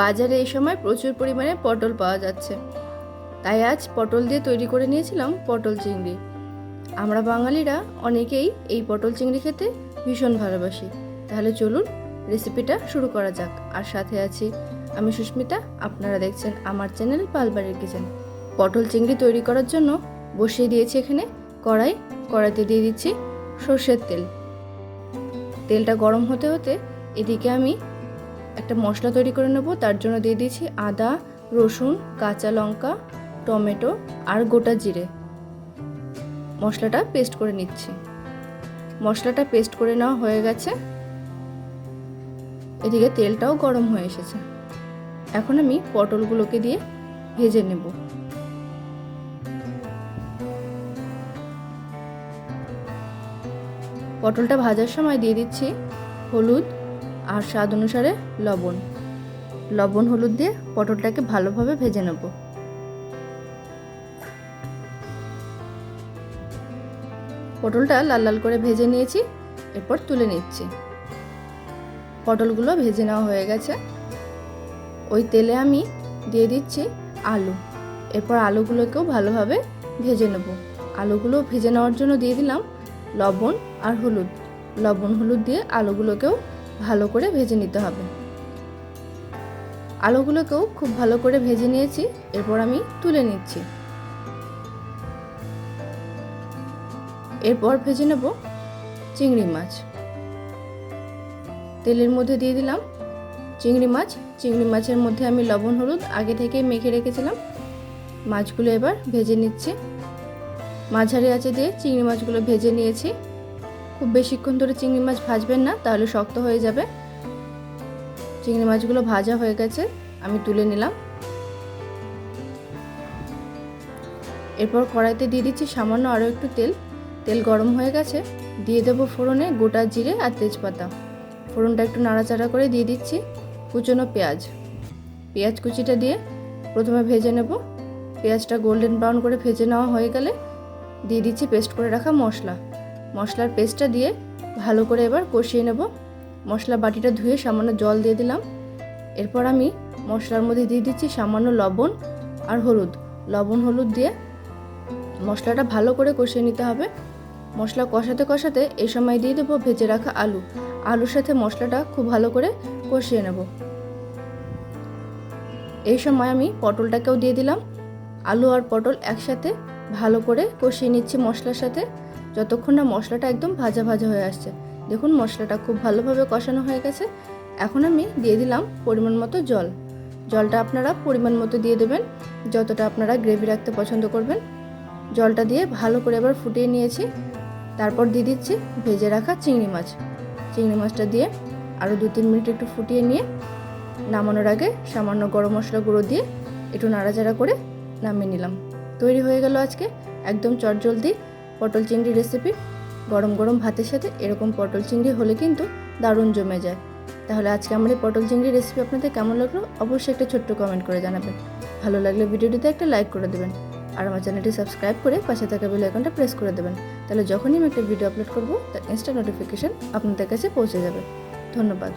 বাজারে এই সময় প্রচুর পরিমাণে পটল পাওয়া যাচ্ছে। তাই আজ পটল দিয়ে তৈরি করে নিয়েছিলাম পটল চিংড়ি। আমরা বাঙালিরা অনেকেই এই পটল চিংড়ি খেতে ভীষণ ভালোবাসি। তাহলে চলুন রেসিপিটা শুরু করা যাক। আর সাথে আছি আমি সুস্মিতা, আপনারা দেখছেন আমার চ্যানেল পালবাড়ির কিচেন। পটল চিংড়ি তৈরি করার জন্য বসিয়ে দিয়েছি এখানে কড়াই। কড়াইতে দিয়ে দিচ্ছি সর্ষের তেল। তেলটা গরম হতে হতে এদিকে আমি একটা মশলা তৈরি করে নেব, তার জন্য দিয়ে দিয়েছি আদা, রসুন, কাঁচা লঙ্কা, টমেটো আর গোটা জিরে। মশলাটা পেস্ট করে নিচ্ছি। মশলাটা পেস্ট করে নেওয়া হয়ে গেছে। এদিকে তেলটাও গরম হয়ে এসেছে। এখন আমি পটলগুলোকে দিয়ে ভেজে নেব। পটলটা ভাজার সময় দিয়ে দিচ্ছি হলুদ আর স্বাদ অনুসারে লবণ। লবণ, হলুদ দিয়ে পটলটাকে ভালোভাবে ভেজে নেব। পটলটা লাল লাল করে ভেজে নিয়েছি, এরপর তুলে নিচ্ছি। পটলগুলো ভেজে নেওয়া হয়ে গেছে। ওই তেলে আমি দিয়ে দিচ্ছি আলু। এরপর আলুগুলোকেও ভালোভাবে ভেজে নেব। আলুগুলো ভেজে নেওয়ার জন্য দিয়ে দিলাম লবণ আর হলুদ। লবণ, হলুদ দিয়ে আলুগুলোকেও ভালো করে ভেজে নিতে হবে। আলুগুলোকেও খুব ভালো করে ভেজে নিয়েছি, এরপর আমি তুলে নিচ্ছি। এরপর ভেজে নেব চিংড়ি মাছ। তেলের মধ্যে দিয়ে দিলাম চিংড়ি মাছ। চিংড়ি মাছের মধ্যে আমি লবণ, হলুদ আগে থেকে মেখে রেখেছিলাম। মাছগুলো এবার ভেজে নিচ্ছি। মাঝারি আঁচে দিয়ে চিংড়ি মাছগুলো ভেজে নিয়েছি। খুব বেশিক্ষণ ধরে চিংড়ি মাছ ভাজবেন না, তাহলে শক্ত হয়ে যাবে। চিংড়ি মাছগুলো ভাজা হয়ে গেছে, আমি তুলে নিলাম। এরপর কড়াইতে দিয়ে দিচ্ছি সামান্য আরও একটু তেল। তেল গরম হয়ে গেছে, দিয়ে দেবো ফোড়নে গোটা জিরে আর তেজপাতা। ফোড়নটা একটু নাড়াচাড়া করে দিয়ে দিচ্ছি কুচনো পেঁয়াজ। পেঁয়াজ কুচিটা দিয়ে প্রথমে ভেজে নেব। পেঁয়াজটা গোল্ডেন ব্রাউন করে ভেজে নেওয়া হয়ে গেলে দিয়ে দিচ্ছি পেস্ট করে রাখা মশলা। মশলার পেস্টটা দিয়ে ভালো করে এবার কষিয়ে নেব। মশলা বাটিটা ধুয়ে সামান্য জল দিয়ে দিলাম। এরপর আমি মশলার মধ্যে দিয়ে দিচ্ছি সামান্য লবণ আর হলুদ। লবণ, হলুদ দিয়ে মশলাটা ভালো করে কষিয়ে নিতে হবে। মশলা কষাতে কষাতে এই সময় দিয়ে দেবো ভেজে রাখা আলু। আলুর সাথে মশলাটা খুব ভালো করে কষিয়ে নেব। এই সময় আমি পটলটাকেও দিয়ে দিলাম। আলু আর পটল একসাথে ভালো করে কষিয়ে নিচ্ছি মশলার সাথে। যতক্ষণ না মশলাটা একদম ভাজা ভাজা হয়ে আসছে। দেখুন, মশলাটা খুব ভালোভাবে কষানো হয়ে গেছে। এখন আমি দিয়ে দিলাম পরিমাণ মতো জল। জলটা আপনারা পরিমাণ মতো দিয়ে দেবেন, যতটা আপনারা গ্রেভি রাখতে পছন্দ করবেন। জলটা দিয়ে ভালো করে এবার ফুটিয়ে নিয়েছি। তারপর দিয়ে দিচ্ছি ভেজে রাখা চিংড়ি মাছ। চিংড়ি মাছটা দিয়ে আরও দু তিন মিনিট একটু ফুটিয়ে নিয়ে নামানোর আগে সামান্য গরম মশলা গুঁড়ো দিয়ে একটু নাড়াচাড়া করে নামিয়ে নিলাম। তৈরি হয়ে গেল আজকে। একদম চটজলদি পটল চিংড়ি রেসিপি গরম গরম ভাতের সাথে এরকম পটল চিংড়ি হলে কিন্তু দারুণ জমে যায়। তাহলে আজকে আমার এই পটল চিংড়ি রেসিপি আপনাদের কেমন লাগল অবশ্যই একটা ছোট্ট কমেন্ট করে জানাবেন। ভালো লাগলে ভিডিওটিতে একটা লাইক করে দেবেন আর আমার চ্যানেলটি সাবস্ক্রাইব করে পাশে থাকা বেল আইকনটা প্রেস করে দেবেন। তাহলে যখনই আমি একটা ভিডিও আপলোড করব, তার ইনস্টা নোটিফিকেশান আপনাদের কাছে পৌঁছে যাবে। ধন্যবাদ।